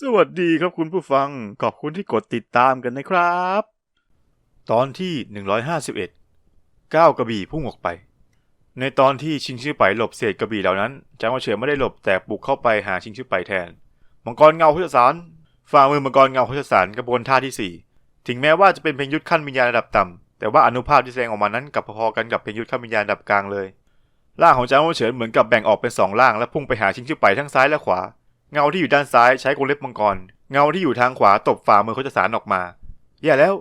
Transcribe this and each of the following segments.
สวัสดีครับคุณผู้ฟัง ขอบคุณที่กดติดตามกันนะครับ ตอนที่ 151 ก้าวกระบี่พุ่งออกไป ในตอนที่ชิงชื่อไปหลบเศษกระบี่เหล่านั้นจางวาเฉินไม่ได้หลบแต่ปลุกเข้าไปหาชิงชื่อไปแทน มังกรเงาพุทธสารฝ่ามือมังกรเงาพุทธสารกระบวนท่าที่สี่ถึงแม้ว่าจะเป็นเพลงยุทธขั้นวิญญาณระดับต่ำแต่ว่าอนุภาพที่แสดงออกมานั้นกับพอๆกันกับเพลงยุทธขั้นวิญญาณระดับกลางเลยร่างของจางวาเฉินเหมือนกับแบ่งออกเป็นสองร่างและพุ่งไปหาชิงชื่อไปทั้งซ้ายและขวา เงาที่อยู่ด้านซ้ายใช้กรงเล็บมังกร เงาที่อยู่ทางขวาตบฝ่ามือโคจสารออกมา แย่แล้ว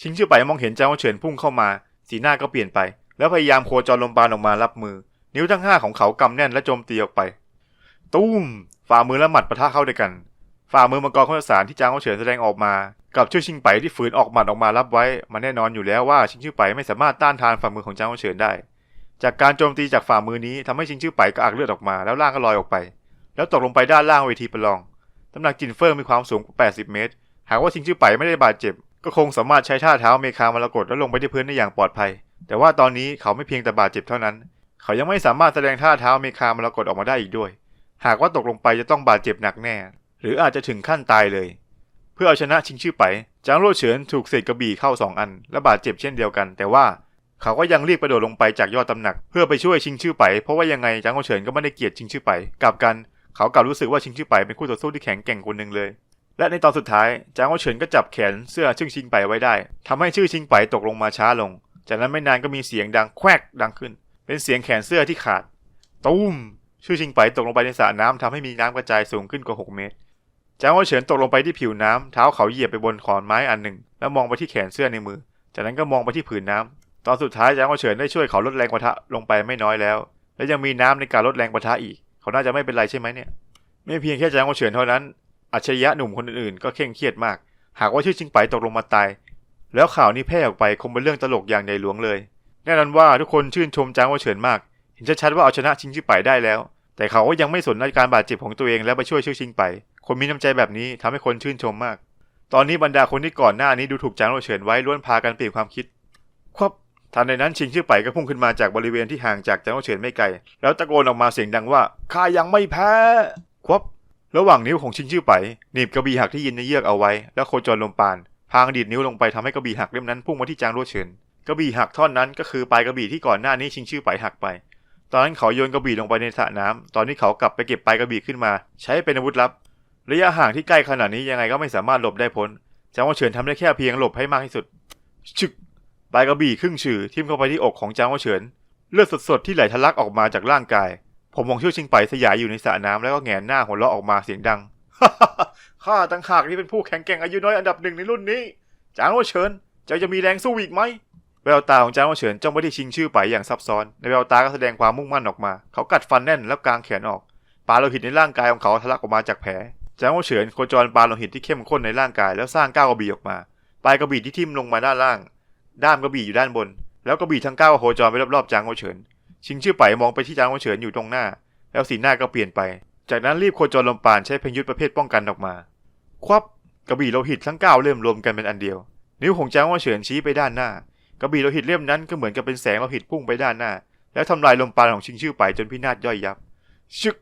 ชิงชื่อไปมองเห็นเจ้าเฉินพุ่งเข้ามา สีหน้าก็เปลี่ยนไป แล้วพยายามโคจรลมปานออกมารับมือ นิ้วทั้งห้าของเขากำแน่นและโจมตีออกไป ตุ้ม ฝ่ามือและหมัดปะทะเข้าด้วยกัน ฝ่ามือมังกรโคจสารที่จางเฉินแสดงออกมา กับชื่อชิงไปที่ฝืนออกหมัดออกมารับไว้ มันแน่นอนอยู่แล้วว่าชิงชื่อไปไม่สามารถต้านทานฝ่ามือของจางเฉินได้ จากการโจมตีจากฝ่ามือนี้ทำให้ชิงชื่อไปก็อักเลือดออกมาแล้วร่างก็ลอยออกไป แล้วตกลงไปด้านล่างเวทีประลองตำหนักจินเฟิงมีความสูงกว่า 80 เมตร หากว่าชิงชื่อไปไม่ได้บาดเจ็บ ก็คงสามารถใช้ท่าเท้าเมคามารกตแล้วลงไปที่พื้นได้อย่างปลอดภัย แต่ว่าตอนนี้เขาไม่เพียงแต่บาดเจ็บเท่านั้น เขายังไม่สามารถแสดงท่าเท้าเมคามารกตออกมาได้อีกด้วย หากว่าตกลงไปจะต้องบาดเจ็บหนักแน่ หรืออาจจะถึงขั้นตายเลย เพื่อเอาชนะชิงชื่อไป จางโรเฉินถูกเศษกระบี่เข้าสองอัน และบาดเจ็บเช่นเดียวกัน แต่ว่าเขาก็ยังรีบกระโดดลงไปจากยอดตำหนัก เพื่อไปช่วยชิงชื่อไป เพราะว่ายังไงจางโรเฉินก็ไม่ได้เกลียดชิงชื่อไปกลับกัน เขากลับรู้สึกว่าชิงชื่อไปเป็นคู่ต่อสู้ที่แข็งแกร่งคนหนึ่งเลย และในตอนสุดท้ายจางโอเฉินก็จับแขนเสื้อชื่อชิงไปไว้ได้ทำให้ชื่อชิงไปตกลงมาช้าลง จากนั้นไม่นานก็มีเสียงดังแควกดังขึ้น เป็นเสียงแขนเสื้อที่ขาดตุ้มชื่อชิงไปตกลงไปในสระน้ำทำให้มีน้ำกระจายสูงขึ้นกว่า 6 เมตร จางโอเฉินตกลงไปที่ผิวน้ำเท้าเขาเหยียบไปบนขอนไม้อันหนึ่ง แล้วมองไปที่แขนเสื้อในมือ จากนั้นก็มองไปที่ผืนน้ำตอนสุดท้ายจางโอเฉินได้ช่วยเขาลดแรงปะทะลงไปไม่น้อยแล้ว และยังมีน้ำในการลดแรงปะทะอีก เขาน่าจะไม่เป็นไรใช่ไหมเนี่ย ไม่เพียงแค่จางโอเฉินเท่านั้น อัจฉริยะหนุ่มคนอื่นๆก็เคร่งเครียดมาก หากว่าชื่อชิงไปตกลงมาตาย แล้วข่าวนี้แพร่ออกไปคงเป็นเรื่องตลกอย่างใหญ่หลวงเลย แน่นอนว่าทุกคนชื่นชมจางโอเฉินมาก เห็นชัดๆว่าเอาชนะชิงชื่อไปได้แล้ว แต่เขาก็ยังไม่สนอาการบาดเจ็บของตัวเองและไปช่วยชื่อชิงไป คนมีน้ำใจแบบนี้ทำให้คนชื่นชมมาก ตอนนี้บรรดาคนที่ก่อนหน้านี้ดูถูกจางโอเฉินไว้ล้วนพากันเปลี่ยนความคิด ทันในนั้นชิงชื่อไปก็พุ่งขึ้นมาจากบริเวณที่ห่างจากจางโอเฉินไม่ไกล แล้วตะโกนออกมาเสียงดังว่าข้ายังไม่แพ้ครับ ระหว่างนิ้วของชิงชื่อไปหนีบกระบี่หักที่ยินในเยือกเอาไว้ แล้วโคจรลมปาน พางดีดนิ้วลงไปทำให้กระบี่หักเล่มนั้นพุ่งมาที่จางโรเฉินกระบี่หักท่อนนั้นก็คือปลายกระบี่ที่ก่อนหน้านี้ชิงชื่อไปหักไป ตอนนั้นเขาโยนกระบี่ลงไปในสระน้ำตอนนี้เขากลับไปเก็บปลายกระบี่ขึ้นมา ใช้เป็นอาวุธลับ ระยะห่างที่ใกล้ขนาดนี้ยังไงก็ไม่สามารถหลบได้พ้นจางโรเฉินทำได้แค่เพียงหลบให้มากที่สุดชึก ปลายกระบี่ครึ่งฉือทิ่มเข้าไปที่อกของจางโรเฉิน เลือดสดๆที่ไหลทะลักออกมาจากร่างกาย ผมมองเชื่อชิงไปสยายอยู่ในสระน้ำแล้วก็แหงนหน้าหัวเราะออกมาเสียงดังข้าตั้งหากที่เป็นผู้แข็งแกร่งอายุน้อยอันดับหนึ่งในรุ่นนี้จางโอเฉินเจ้าจะมีแรงสู้อีกไหมแววตาของจางโอเฉินจ้องไปที่ชิงชื่อไปอย่างซับซ้อน ในแววตาก็แสดงความมุ่งมั่นออกมา เขากัดฟันแน่นแล้วกางแขนออกปลาโลหิตในร่างกายของเขาทะลักออกมาจากแผลจางโอเฉินโคจรปลาโลหิตที่เข้มข้นในร่างกายแล้วสร้างก้าวกระบี่ออกมา ปลายกระบี่ที่ทิ่มลงมาด้านล่าง ด้ามกระบี่อยู่ด้านบน แล้วกระบี่ทั้งเก้าโคจรไปรอบๆจางโอเฉิน ชิงชื่อไปมองไปที่จางโอเฉินอยู่ตรงหน้า แล้วสีหน้าก็เปลี่ยนไป จากนั้นรีบโคจรลมปานใช้เพลงยุทธประเภทป้องกันออกมา ควับกระบี่โลหิตทั้งเก้าเล่มรวมกันเป็นอันเดียว นิ้วของจางว่าเฉินชี้ไปด้านหน้ากระบี่โลหิตเล่มนั้นก็เหมือนกับเป็นแสงโลหิตพุ่งไปด้านหน้า แล้วทำลายลมปราณของชิงชื่อไปจนพินาศย่อยยับ ชึก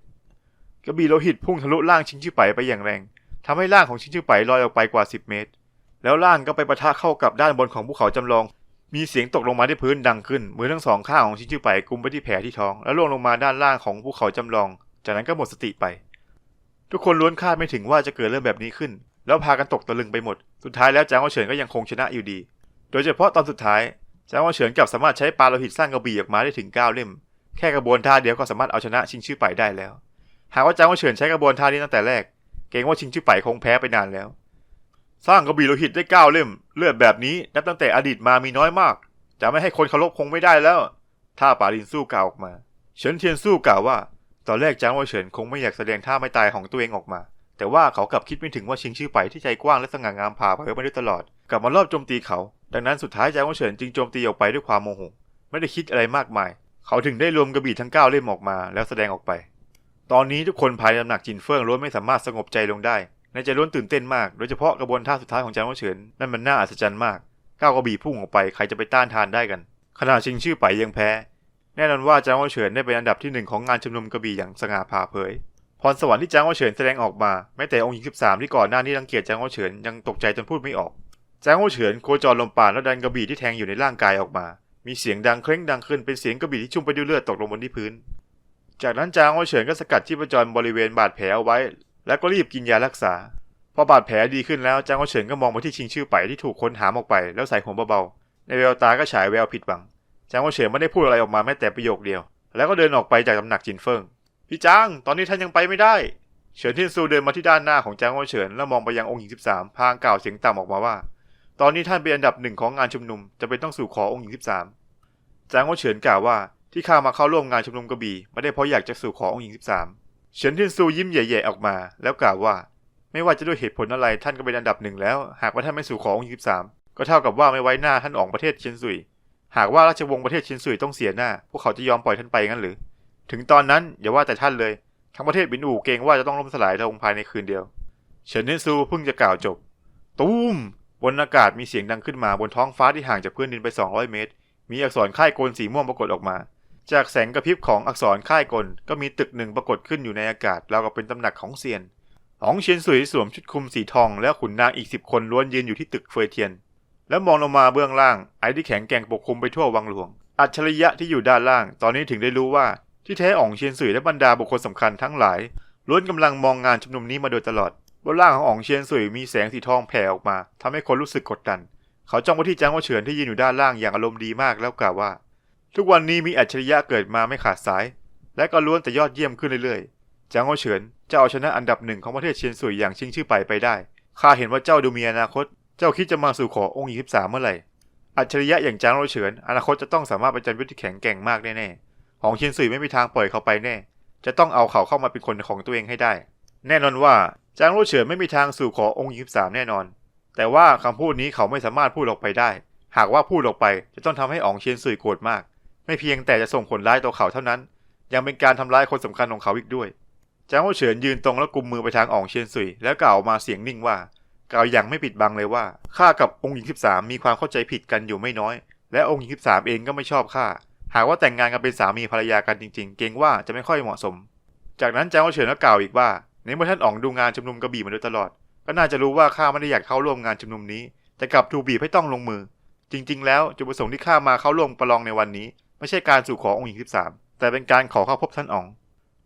กระบี่โลหิตพุ่งทะลุร่างชิงชื่อไปไปอย่างแรงทำให้ร่างของชิงชื่อไปลอยออกไปกว่า 10 เมตร แล้วร่างก็ไปปะทะเข้ากับด้านบนของภูเขาจำลอง มีเสียงตกลงมาที่พื้นดังขึ้น มือทั้งสองข้างของชิงชื่อไปกุมไปที่แผลที่ท้อง แล้วล่วงลงมาด้านล่างของภูเขาจำลอง จากนั้นก็หมดสติไป ทุกคนล้วนคาดไม่ถึงว่าจะเกิดเรื่องแบบนี้ขึ้น แล้วพากันตกตะลึงไปหมด สุดท้ายแล้วจางว่าเฉินก็ยังคงชนะอยู่ดี โดยเฉพาะตอนสุดท้ายจางว่าเฉินกลับสามารถใช้ปลาโลหิตสร้างกระบี่ออกมาได้ถึง9เล่ม แค่กระบวนท่าเดียวก็สามารถเอาชนะชิงชื่อไปได้แล้ว หากว่าจางว่าเฉินใช้กระบวนท่านี้ตั้งแต่แรก เกรงว่าชิงชื่อไปคงแพ้ไปนานแล้ว สร้างกระบี่โลหิตได้9เล่ม เลือดแบบนี้นับตั้งแต่อดีตมามีน้อยมาก จะไม่ให้คนเคารพคงไม่ได้แล้วท่าป่าลินสู้กล่าวออกมาเฉินเทียนสู้กล่าวว่า ตอนแรกจางว่าเฉินคงไม่อยากแสดงท่าไม่ตายของตัวเองออกมา แต่ว่าเขากลับคิดไม่ถึงว่าชิงชื่อไปที่ใจกว้างและสง่างามผ่าเผยมาได้ตลอด กลับมารอบโจมตีเขา ดังนั้นสุดท้ายจางว่าเฉินจึงโจมตีออกไปด้วยความโมโห ไม่ได้คิดอะไรมากมาย เขาถึงได้รวมกระบี่ทั้งเก้าเล่มออกมา แล้วแสดงออกไป ตอนนี้ทุกคนภายในตำหนักจินเฟิงล้วนไม่สามารถสงบใจลงได้ ในใจล้วนตื่นเต้นมาก โดยเฉพาะกระบวนท่าสุดท้ายของจางว่าเฉินนั่นมันน่าอัศจรรย์มาก ก้าวกระบี่พุ่งออกไปใครจะไปต้านทานได้กัน ขณะชิงชื่อไปยังแพ้ แน่นอนว่าจางว่าเฉินได้เป็นอันดับที่หนึ่งของงานชุมนุมกระบี่อย่างสง่าผ่าเผย พรสวรรค์ที่จางโอเฉินแสดงออกมาแม้แต่องค์หญิงสิบสามที่ก่อนหน้านี้รังเกียจจางโอเฉินยังตกใจจนพูดไม่ออก จางโอเฉินโคจรลมปราณแล้วดันกระบี่ที่แทงอยู่ในร่างกายออกมา มีเสียงดังเคร่งดังขึ้นเป็นเสียงกระบี่ที่ชุ่มไปด้วยเลือดตกลงบนที่พื้น จากนั้นจางโอเฉินก็สกัดชีพจรบริเวณบาดแผลเอาไว้ แล้วก็รีบกินยารักษา พอบาดแผลดีขึ้นแล้วจางโอเฉินก็มองไปที่ชิงชื่อไปที่ถูกค้นหามออกไป แล้วใส่หัวเบาๆ ในแววตาก็ฉายแววผิดหวัง จางโอเฉินไม่ได้พูดอะไรออกมาแม้แต่ประโยคเดียว แล้วก็เดินออกไปจากตำหนักจินเฟิง พี่จาง ตอนนี้ท่านยังไปไม่ได้ เฉินเทียนซูเดินมาที่ด้านหน้าของจางโอเฉินแล้วมองไปยังองค์หญิงสิบสามพางกล่าวเสียงต่ำออกมาว่า ตอนนี้ท่านเป็นอันดับหนึ่งของงานชุมนุมจะเป็นต้องสู่ขอองค์หญิงสิบสามจางโอเฉินกล่าวว่าที่ข้ามาเข้าร่วมงานชุมนุมกระบี่ไม่ได้เพราะอยากจะสู่ขอองค์หญิงสิบสาม เฉินเทียนซูยิ้มแย่ๆออกมา แล้วกล่าวว่า ไม่ว่าจะด้วยเหตุผลอะไรท่านก็เป็นอันดับหนึ่งแล้ว หากว่าท่านไม่สู่ขอองค์หญิงสิบสามก็เท่ากับว่าไม่ไว้หน้าท่านออกประเทศเชียนซุย หากว่าราชวงศ์ประเทศเชินซุยต้องเสียหน้า พวกเขาจะยอมปล่อยท่านไปงั้นหรือ ถึงตอนนั้นอย่าว่าแต่ท่านเลย ทั้งประเทศบินอู่เกรงว่าจะต้องล่มสลายลงภายในคืนเดียว เฉินเนซูเพิ่งจะกล่าวจบ ตูมบนอากาศมีเสียงดังขึ้นมาบนท้องฟ้าที่ห่างจากพื้นดินไป 200 เมตร มีอักษรค่ายกลสีม่วงปรากฏออกมา จากแสงกระพริบของอักษรค่ายกลก็มีตึกหนึ่งปรากฏขึ้นอยู่ในอากาศราวกับเป็นตำหนักของเซียนอ๋องเชียนซุยสวมชุดคลุมสีทองและขุนนางอีกสิบคนล้วนยืนอยู่ที่ตึกเฟยเทียน แล้วมองลงมาเบื้องล่าง ไอ้ที่แข็งแกร่งปกคลุมไปทั่ววังหลวง อัจฉริยะที่อยู่ด้านล่าง ตอนนี้ถึงได้รู้ว่าที่แท้อ๋องเชียนสุยและบรรดาบุคคลสำคัญทั้งหลายล้วนกำลังมองงานชุมนุมนี้มาโดยตลอดบนล่างของอ๋องเชียนสุยมีแสงสีทองแผ่ออกมาทำให้คนรู้สึกกดดัน เขาจ้องไปที่จางโอเฉินที่ยืนอยู่ด้านล่างอย่างอารมณ์ดีมากแล้วกล่าวว่า ทุกวันนี้มีอัจฉริยะเกิดมาไม่ขาดสาย และก็ล้วนแต่ยอดเยี่ยมขึ้นเรื่อยๆจางโอเฉินจะเอาชนะอันดับหนึ่งของประเทศเชียนสุยอย่างชิงชื่อไปไปได้ข้าเห็นว่าเจ้าดูมีอนาคต เจ้าคิดจะมาสู่ขอองค์หญิงสิบสามเมื่อไหร่อัจฉริยะอย่างจางโรเฉินอนาคตจะต้องสามารถประจันยุทธที่แข็งแกร่งมากแน่ๆของเชียนซุยไม่มีทางปล่อยเขาไปแน่ จะต้องเอาเขาเข้ามาเป็นคนของตัวเองให้ได้ แน่นอนว่าจางโรเฉินไม่มีทางสู่ขอองค์หญิงสามแน่นอน แต่ว่าคำพูดนี้เขาไม่สามารถพูดออกไปได้ หากว่าพูดออกไปจะต้องทำให้อ๋องเชียนซุยโกรธมาก ไม่เพียงแต่จะส่งผลร้ายต่อเขาเท่านั้น ยังเป็นการทำร้ายคนสำคัญของเขาอีกด้วยจางโรเฉินยืนตรงแล้วกุมมือไปทางอ๋องเชียนซุยแล้วกล่าวมาเสียงนิ่งว่ากล่าวอย่างไม่ปิดบังเลยว่าข้ากับองค์หญิงสิบสามมีความเข้าใจผิดกันอยู่ไม่น้อย และองค์หญิงสิบสามเองก็ไม่ชอบข้าหากว่าแต่งงานกันเป็นสามีภรรยากันจริง ๆ เกรงว่าจะไม่ค่อยเหมาะสม จากนั้นจางโอเฉินก็กล่าวอีกว่าในเมื่อท่านอ๋องดูงานชุมนุมกระบี่มาโดยตลอด ก็น่าจะรู้ว่าข้าไม่ได้อยากเข้าร่วมงานชุมนุมนี้ แต่กลับถูกบีบให้ต้องลงมือ จริง ๆ แล้วจุดประสงค์ที่ข้ามาเข้าร่วมประลองในวันนี้ ไม่ใช่การสู่ขอองค์หญิงสิบสามแต่เป็นการขอเข้าพบท่านอ๋อง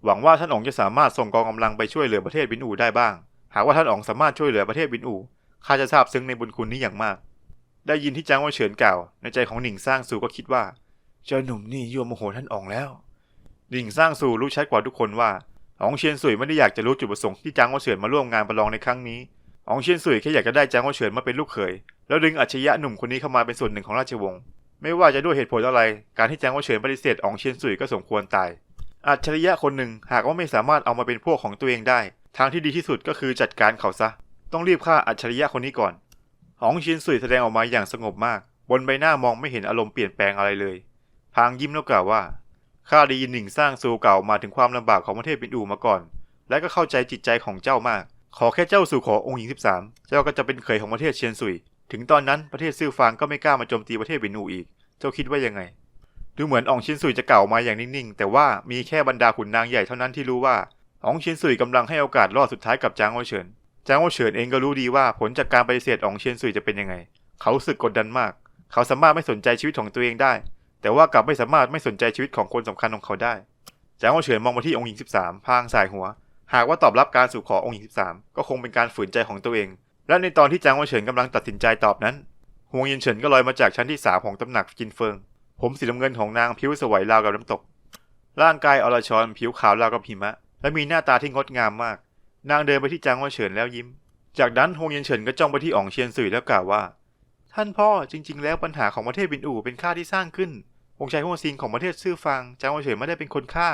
หวังว่าท่านอ๋องจะสามารถส่งกองกำลังไปช่วยเหลือประเทศบินอูได้บ้าง หากว่าท่านอ๋องสามารถช่วยเหลือประเทศบินอูข้าจะซาบซึ้งในบุญคุณนี้อย่างมาก ได้ยินที่จางว่าเฉินกล่าว ในใจของหนิงสร้างสู่ก็คิดว่า เจ้าหนุ่มนี่ยั่วโมโหท่านอ๋องแล้ว หนิงสร้างสู่รู้ชัดกว่าทุกคนว่าอ๋องเชียนสุยไม่ได้อยากจะรู้จุดประสงค์ที่จางว่าเฉินมาร่วมงานประลองในครั้งนี้อ๋องเชียนสุยแค่อยากจะได้จางว่าเฉินมาเป็นลูกเขย แล้วดึงอัจฉริยะหนุ่มคนนี้เข้ามาเป็นส่วนหนึ่งของราชวงศ์ ไม่ว่าจะด้วยเหตุผลอะไร การที่แจางว่าเฉินปฏิเสธอองเชียนสุยก็สมควรตาย อัจฉริยะคนหนึ่งหากว่าไม่สามารถเอามาเป็นพวกของตัวเองได้ ทางที่ดีที่สุดก็คือจัดการเขาซะ ต้องรีบฆ่าอัจฉริยะคนนี้ก่อนหองชินสุยแสดงออกมาอย่างสงบมาก บนใบหน้ามองไม่เห็นอารมณ์เปลี่ยนแปลงอะไรเลย พางยิ้มแล้วกล่าวว่า ข้าได้ยินหนิงสร้างซูเก่ามาถึงความลำบากของประเทศบินอูมาก่อน และก็เข้าใจจิตใจของเจ้ามาก ขอแค่เจ้าสู่ขอองค์หญิงสิบสามเจ้าก็จะเป็นเขยของประเทศเชียนซุย ถึงตอนนั้นประเทศซื่อฟางก็ไม่กล้ามาโจมตีประเทศบินอูอีก เจ้าคิดว่ายังไง ดูเหมือนอองชินซุยจะกล่าวมาอย่างนิ่งๆ แต่ว่ามีแค่บรรดาขุนนางใหญ่เท่านั้นที่รู้ว่าอองชินซุยกำลังให้โอกาสรอดสุดท้ายกับจางโอเฉินจางโอเฉินเองก็รู้ดีว่าผลจากการปฏิเสธอองเชียนซุยจะเป็นยังไง เขาสึกกดดันมาก เขาสามารถไม่สนใจชีวิตของตัวเองได้ แต่ว่ากลับไม่สามารถไม่สนใจชีวิตของคนสำคัญของเขาได้จางโอเฉินมองมาที่องค์หญิง 13 พางสายหัว หากว่าตอบรับการสู่ขอองค์หญิง 13 ก็คงเป็นการฝืนใจของตัวเอง และในตอนที่จางโอเฉินกำลังตัดสินใจตอบนั้น ฮวงเยินเฉินก็ลอยมาจากชั้นที่สามของตำหนักจินเฟิง ผมสีน้ำเงินของนางผิวสวยราวกับน้ำตก ร่างกายอรชรผิวขาวราวกับหิมะ และมีหน้าตาที่งดงามมาก นางเดินไปที่จางโอเฉินแล้วยิ้ม จากนั้นฮงเย็นเฉินก็จ้องไปที่อ๋องเชียนซุยแล้วกล่าวว่า ท่านพ่อจริง ๆ แล้วปัญหาของประเทศบินอู่เป็นข้าที่สร้างขึ้นองค์ชายฮวงซิงของประเทศซื่อฟางจางโอเฉินไม่ได้เป็นคนฆ่า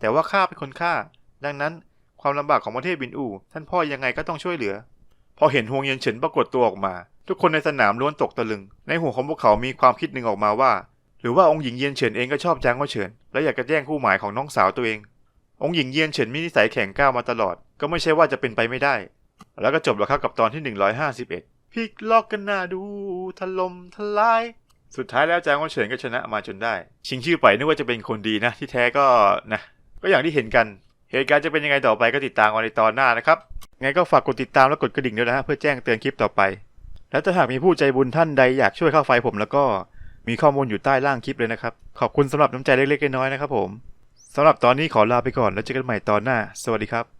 แต่ว่าข้าเป็นคนฆ่า ดังนั้นความลำบากของประเทศบินอู่ท่านพ่อยังไงก็ต้องช่วยเหลือ พอเห็นฮวงเย็นเฉินปรากฏตัวออกมา ทุกคนในสนามล้วนตกตะลึง ในหัวของพวกเขามีความคิดหนึ่งออกมาว่า หรือว่าองค์หญิงเยียนเฉินเองก็ชอบจางโอเฉินและอยากจะแย่งคู่หมายของน้องสาวตัวเอง องค์หญิงเยียนเฉินมีนิสัยแข็งก้าวมาตลอด ก็ไม่ใช่ว่าจะเป็นไปไม่ได้ แล้วก็จบแล้วครับกับตอนที่ 151พลิกล็อกกันหน้าดูถล่มทลายสุดท้ายแล้วจางว่าเฉินก็ชนะมาจนได้ ชิงชื่อไปนึกว่าจะเป็นคนดีนะ ที่แท้ก็นะก็อย่างที่เห็นกัน เหตุการณ์จะเป็นยังไงต่อไปก็ติดตามกันในตอนหน้านะครับ ไงก็ฝากกดติดตามและกดกระดิ่งด้วยนะฮะเพื่อแจ้งเตือนคลิปต่อไป และถ้าหากมีผู้ใจบุญท่านใดอยากช่วยค่าไฟผมแล้วก็มีข้อมูลอยู่ใต้ล่างคลิปเลยนะครับ ขอบคุณสำหรับน้ำใจเล็กๆน้อยๆนะครับผมสำหรับตอนนี้ขอลาไปก่อนแล้วเจอกันใหม่ตอนหน้า สวัสดีครับ